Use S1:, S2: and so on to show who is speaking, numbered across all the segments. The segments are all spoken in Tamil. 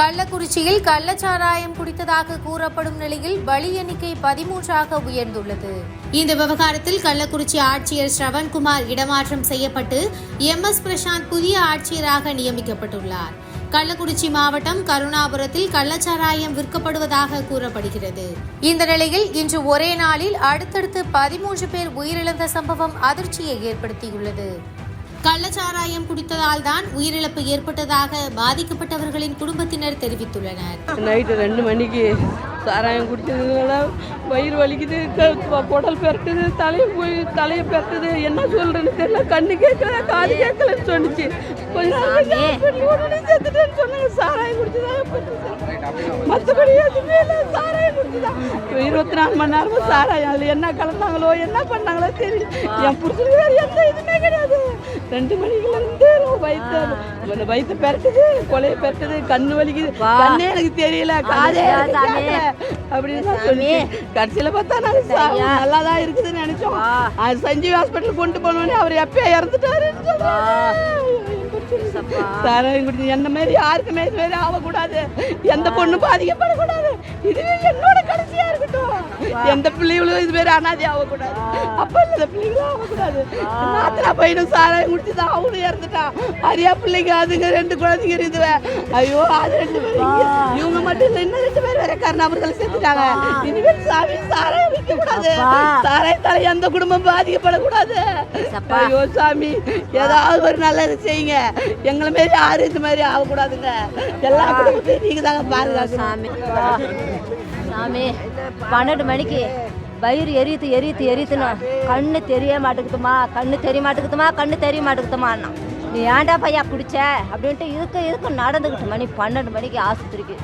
S1: கள்ளக்குறிச்சியில் கள்ளச்சாராயம் குடித்ததாக கூறப்படும் நிலையில் பலி எண்ணிக்கை பதிமூன்றாக உயர்ந்துள்ளது. இந்த விவகாரத்தில் கள்ளக்குறிச்சி ஆட்சியர் ஸ்ரவன்குமார் இடமாற்றம் செய்யப்பட்டு எம் எஸ் பிரசாந்த் புதிய ஆட்சியராக நியமிக்கப்பட்டுள்ளார். கள்ளக்குறிச்சி மாவட்டம் கருணாபுரத்தில் கள்ளச்சாராயம் விற்கப்படுவதாக கூறப்படுகிறது. இந்த நிலையில் இன்று ஒரே நாளில் அடுத்தடுத்து பதிமூன்று பேர் உயிரிழந்த சம்பவம் அதிர்ச்சியை ஏற்படுத்தியுள்ளது. கள்ளச்சாராயம் குடித்ததால் தான் உயிரிழப்பு ஏற்பட்டதாக பாதிக்கப்பட்டவர்களின் குடும்பத்தினர் தெரிவித்துள்ளனர்.
S2: நைட்டு ரெண்டு மணிக்கு சாராயம் குடிச்சதுனால வயிறு வலிக்குது குடல் பெரட்டுது தலையை போய் தலையை பெரட்டுது. என்ன சொல்றேன்னு தெரியல. கண்ணு கேட்கல காது கேட்கலன்னு சொன்னிச்சு. கொஞ்ச நாள் கழிச்சு hospital உடனே செத்துட்டேன்னு சொன்னாங்க. சாராயம் குடிச்சதா மற்றபடி எதுவுமே இல்லை. இருபத்தி நாலு மணி நேரமும் சாராயம். அதில் என்ன கலந்தாங்களோ என்ன பண்ணாங்களோ தெரியல. என் புருஷனுக்கு வேறு எந்த இதுவுமே கிடையாது. ரெண்டு மணிக்குல இருந்து வயிற்று அந்த வயிற்று பெரட்டுது கொலையை பெரட்டுது கண்ணு வலிக்குது. கண்ணே எனக்கு தெரியல காதே. அப்படின்னு தான் சொல்லி கடைசியில பார்த்தா நாங்க சா- நல்லா தான் இருக்குதுன்னு நினைச்சோம். அது சஞ்சீவ் ஹாஸ்பிட்டல் கொண்டு போனோடனே அவர் எப்பயோ இறந்துட்டாருன்னு சொல்றாங்க சாராயம் குடிச்சு என்ன மாதிரி யாருக்குமே இது மாதிரி ஆகக்கூடாது எந்த பொண்ணும் பாதிக்கப்படக்கூடாது. இதுவே என்னோட கடைசியா இருக்கட்டும். எந்த பிள்ளைகளும் இது மாதிரி அனாதி ஆகக்கூடாது அப்ப இல்லாத பிள்ளைகளும் ஆகக்கூடாது நாத்தனா பையனும் சாராயம் குடிச்சு தான் அவனும் இறந்துட்டான் அரியா பிள்ளைங்க அதுங்க ரெண்டு குழந்தைங்க இருக்குது. ஐயோ அது ரெண்டு பேரும். இவங்க மட்டும் இல்லை இன்னும் ரெண்டு பேர் வேற கருணாபுரத்தில் செத்துட்டாங்க. இனிமேல் சாமி சாராயம் விற்க கூடாது சாராயத்தால எந்த குடும்பம் பாதிக்கப்படக்கூடாது. ஐயோ சாமி ஏதாவது ஒரு நல்லது செய்யுங்க. எங்களை மாரி யாரும் இந்த மாதிரி ஆகக்கூடாதுங்க. எல்லா குடும்பத்தையும் நீங்க தாங்க பாருங்க
S3: சாமி. சாமி பன்னெண்டு மணிக்கு வயிறு எரியுது எரியுது எரியுதுன்னு கண்ணு தெரிய மாட்டேங்குதுமா? கண்ணு தெரிய மாட்டேங்குதுமா? கண்ணு தெரிய மாட்டேங்குதுமான்னா? நீ ஏன்டா பையா குடிச்ச அப்படின்ட்டு இதுக்கு இதுக்கு நடந்துக்கிட்டு மணி பன்னெண்டு மணிக்கு ஆஸ்பத்திரிக்கு.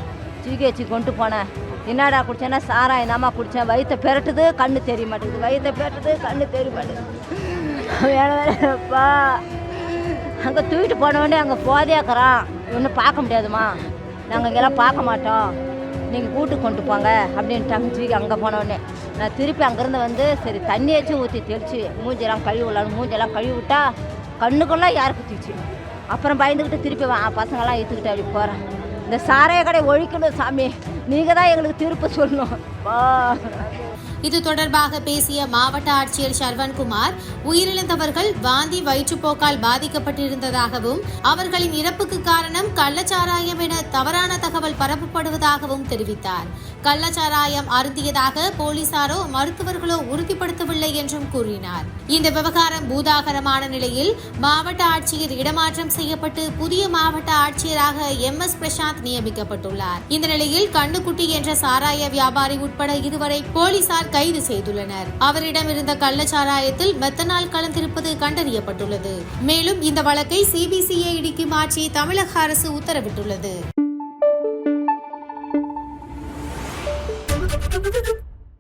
S3: ஜிஹெச்சு கொண்டு போனேன். என்னடா குடிச்சேன்னா சாராயம் தாம்மா குடித்தேன் வயிற்றை பெரட்டுது கண்ணு தெரிய மாட்டேங்குது. வயிற்றை பெரட்டுது கண்ணு தெரிய மாட்டேங்குது. வேற அங்கே தூக்கிட்டு போனவொடனே அங்கே போதையாக்குறான். ஒன்றும் பார்க்க முடியாதுமா நாங்கள் இங்கெல்லாம் பார்க்க மாட்டோம். நீங்கள் கூட்டு கொண்டு போங்க அப்படின்ட்டாங்க ஜீவி அங்கே போனவொடனே நான் திருப்பி அங்கேருந்து வந்து சரி தண்ணியாச்சும் ஊற்றி தெளிச்சு மூஞ்செல்லாம் கழுவி விடலான்னு மூஞ்செல்லாம் கழுவி விட்டா கண்ணுக்குள்ளே யாருக்கு குத்திச்சு? அப்புறம் பயந்துக்கிட்டு திருப்பி வா பசங்களாம் ஏற்றுக்கிட்டு அப்படி போகிறேன் இந்த சாராய கடை ஒழிக்கணும் சாமி. நீங்கள் தான் எங்களுக்கு தீர்ப்பு சொல்லணும். வா.
S1: இது தொடர்பாக பேசிய மாவட்ட ஆட்சியர் சர்வன்குமார் உயிரிழந்தவர்கள் வாந்தி வயிற்றுப்போக்கால் பாதிக்கப்பட்டிருந்ததாகவும் அவர்களின் இறப்புக்கு காரணம் கள்ளச்சாராயம் என தவறான தகவல் பரப்பப்படுவதாகவும் தெரிவித்தார். கள்ளச்சாராயம் அருந்தியதாக போலீசாரோ மருத்துவர்களோ உறுதிப்படுத்தவில்லை என்றும் கூறினார். இந்த விவகாரம் பூதாகரமான நிலையில் மாவட்ட ஆட்சியர் இடமாற்றம் செய்யப்பட்டு புதிய மாவட்ட ஆட்சியராக எம். எஸ். பிரசாந்த் நியமிக்கப்பட்டுள்ளார். இந்த நிலையில் கண்ணுக்குட்டி என்ற சாராய வியாபாரி உட்பட இதுவரை போலீசார் போலீசார் கைது செய்துள்ளனர். அவரிடம் இருந்த கள்ளச்சாராயத்தில் மெத்தனால் கலந்திருப்பது கண்டறியப்பட்டுள்ளது. மேலும் இந்த வழக்கை சிபிசிஐடிக்கு மாற்றி தமிழக அரசு உத்தரவிட்டுள்ளது.